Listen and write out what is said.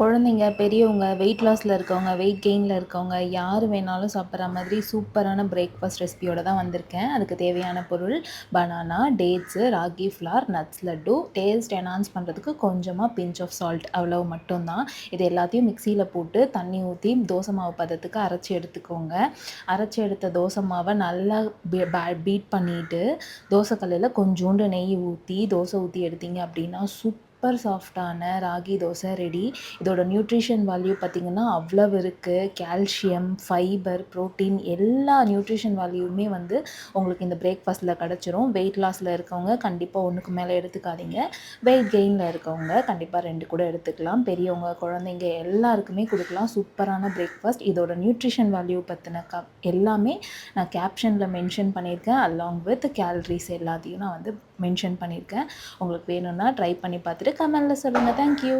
குழந்தைங்க பெரியவங்க வெயிட் லாஸில் இருக்கவங்க வெயிட் கெயினில் இருக்கவங்க யார் வேணாலும் சாப்பிட்ற மாதிரி சூப்பரான பிரேக்ஃபாஸ்ட் ரெசிபியோடு தான் வந்திருக்கேன். அதுக்கு தேவையான பொருள் banana dates ragi flour nuts laddu. Taste enhance பண்ணுறதுக்கு கொஞ்சமாக பிஞ்ச் ஆஃப் சால்ட் அவ்வளவு மட்டும்தான். இது எல்லாத்தையும் மிக்சியில் போட்டு தண்ணி ஊற்றி தோசை மாவு பதத்துக்கு அரைச்சி எடுத்துக்கோங்க. அரைச்சி எடுத்த தோசை மாவை நல்லா பீட் பண்ணிவிட்டு தோசைக்கல்லில் கொஞ்சோண்டு நெய் ஊற்றி தோசை ஊற்றி எடுத்தீங்க அப்படின்னா சூப் சூப்பர் சாஃப்டான ராகி தோசை ரெடி இதோட நியூட்ரிஷன் வேல்யூ பார்த்திங்கன்னா அவ்வளவு இருக்குது கால்சியம் ஃபைபர் ப்ரோட்டீன் எல்லா நியூட்ரிஷன் வேல்யூமே வந்து உங்களுக்கு இந்த பிரேக்ஃபாஸ்ட்டில் கிடச்சிரும். வெயிட் லாஸில் இருக்கவங்க கண்டிப்பாக ஒன்றுக்கு மேலே எடுத்துக்காதீங்க. வெயிட் கெயினில் இருக்கவங்க கண்டிப்பாக ரெண்டு கூட எடுத்துக்கலாம். பெரியவங்க குழந்தைங்க எல்லாருக்குமே கொடுக்கலாம். சூப்பரான பிரேக்ஃபாஸ்ட் இதோட நியூட்ரிஷன் வேல்யூ பற்றின க எல்லாமே நான் கேப்ஷனில் மென்ஷன் பண்ணியிருக்கேன். அலாங் வித் கேலரிஸ் எல்லாத்தையும் நான் வந்து மென்ஷன் பண்ணியிருக்கேன். உங்களுக்கு வேணும்னா ட்ரை பண்ணி பார்த்துட்டு கமெண்டில் சொல்லுங்கள் தேங்க்யூ